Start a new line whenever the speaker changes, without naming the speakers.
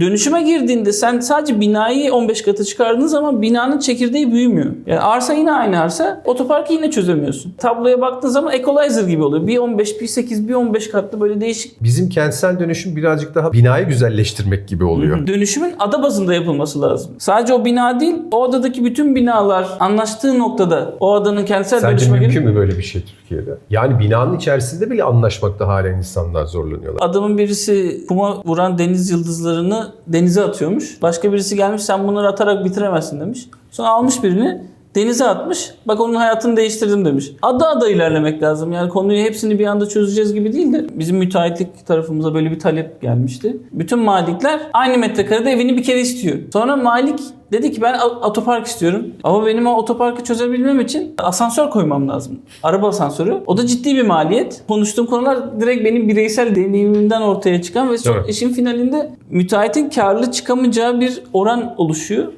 Dönüşüme girdiğinde sen sadece binayı 15 katı çıkardığın zaman binanın çekirdeği büyümüyor. Yani arsa yine aynı arsa, otoparkı yine çözemiyorsun. Tabloya baktığın zaman equalizer gibi oluyor. Bir 15, bir 8, bir 15 katlı böyle değişik
Bizim kentsel dönüşüm birazcık daha binayı güzelleştirmek gibi oluyor.
Dönüşümün ada bazında yapılması lazım. Sadece o bina değil, o adadaki bütün binalar anlaştığı noktada o adanın kentsel
Sence
dönüşüme
mümkün mü böyle bir şey Türkiye'de? Yani binanın içerisinde bile anlaşmakta hala insanlar zorlanıyorlar.
adamın birisi kuma vuran deniz yıldızlarını denize atıyormuş. Başka birisi gelmiş sen bunları atarak bitiremezsin demiş. Sonra almış birini denize atmış. Bak onun hayatını değiştirdim demiş. Ada ada ilerlemek lazım. Yani konuyu hepsini bir anda çözeceğiz gibi değil de bizim müteahhitlik tarafımıza böyle bir talep gelmişti. Bütün malikler aynı metrekarede evini bir kere istiyor. Sonra malik dedi ki ben otopark istiyorum. Ama benim o otoparkı çözebilmem için asansör koymam lazım. Araba asansörü. O da ciddi bir maliyet. Konuştuğum konular direkt benim bireysel deneyimimden ortaya çıkan ve
Evet.
işin finalinde müteahhitin karlı çıkamayacağı bir oran oluşuyor.